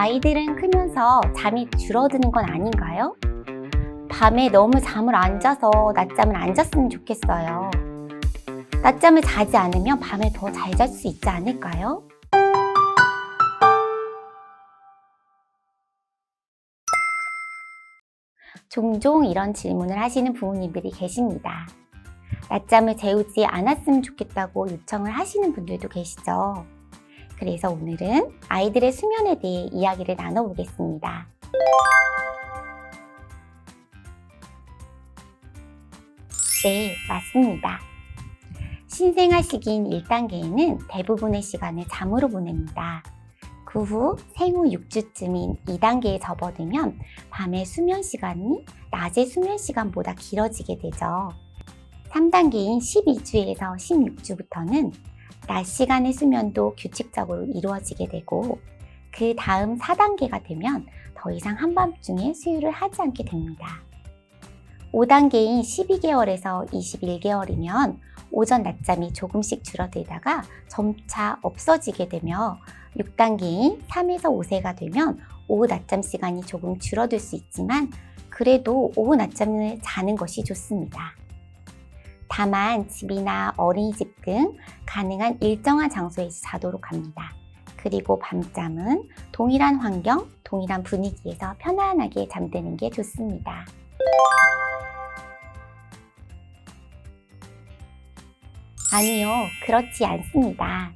아이들은 크면서 잠이 줄어드는 건 아닌가요? 밤에 너무 잠을 안 자서 낮잠을 안 잤으면 좋겠어요. 낮잠을 자지 않으면 밤에 더 잘 잘 수 있지 않을까요? 종종 이런 질문을 하시는 부모님들이 계십니다. 낮잠을 재우지 않았으면 좋겠다고 요청을 하시는 분들도 계시죠. 그래서 오늘은 아이들의 수면에 대해 이야기를 나눠보겠습니다. 네, 맞습니다. 신생아 시기인 1단계에는 대부분의 시간을 잠으로 보냅니다. 그 후 생후 6주쯤인 2단계에 접어들면 밤의 수면 시간이 낮의 수면 시간보다 길어지게 되죠. 3단계인 12주에서 16주부터는 낮 시간의 수면도 규칙적으로 이루어지게 되고 그 다음 4단계가 되면 더 이상 한밤중에 수유를 하지 않게 됩니다. 5단계인 12개월에서 21개월이면 오전 낮잠이 조금씩 줄어들다가 점차 없어지게 되며 6단계인 3에서 5세가 되면 오후 낮잠 시간이 조금 줄어들 수 있지만 그래도 오후 낮잠을 자는 것이 좋습니다. 다만 집이나 어린이집 등 가능한 일정한 장소에서 자도록 합니다. 그리고 밤잠은 동일한 환경, 동일한 분위기에서 편안하게 잠드는 게 좋습니다. 아니요, 그렇지 않습니다.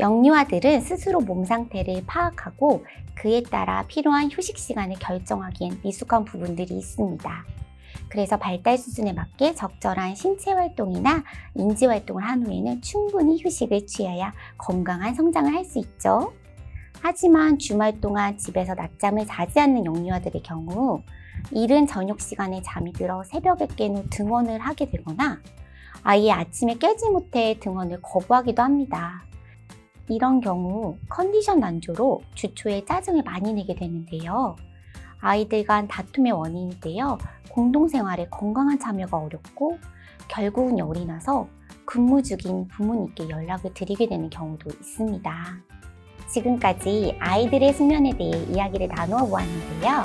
영유아들은 스스로 몸 상태를 파악하고 그에 따라 필요한 휴식 시간을 결정하기엔 미숙한 부분들이 있습니다. 그래서 발달 수준에 맞게 적절한 신체 활동이나 인지 활동을 한 후에는 충분히 휴식을 취해야 건강한 성장을 할 수 있죠. 하지만 주말 동안 집에서 낮잠을 자지 않는 영유아들의 경우 이른 저녁 시간에 잠이 들어 새벽에 깬 후 등원을 하게 되거나 아예 아침에 깨지 못해 등원을 거부하기도 합니다. 이런 경우 컨디션 난조로 주초에 짜증을 많이 내게 되는데요. 아이들 간 다툼의 원인이 되어 공동생활에 건강한 참여가 어렵고 결국은 열이 나서 근무 중인 부모님께 연락을 드리게 되는 경우도 있습니다. 지금까지 아이들의 수면에 대해 이야기를 나누어 보았는데요.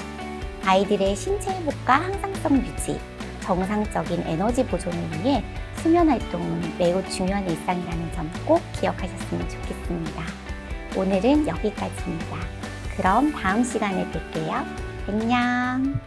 아이들의 신체 회복과 항상성 유지, 정상적인 에너지 보존을 위해 수면 활동은 매우 중요한 일상이라는 점 꼭 기억하셨으면 좋겠습니다. 오늘은 여기까지입니다. 그럼 다음 시간에 뵐게요. 안녕.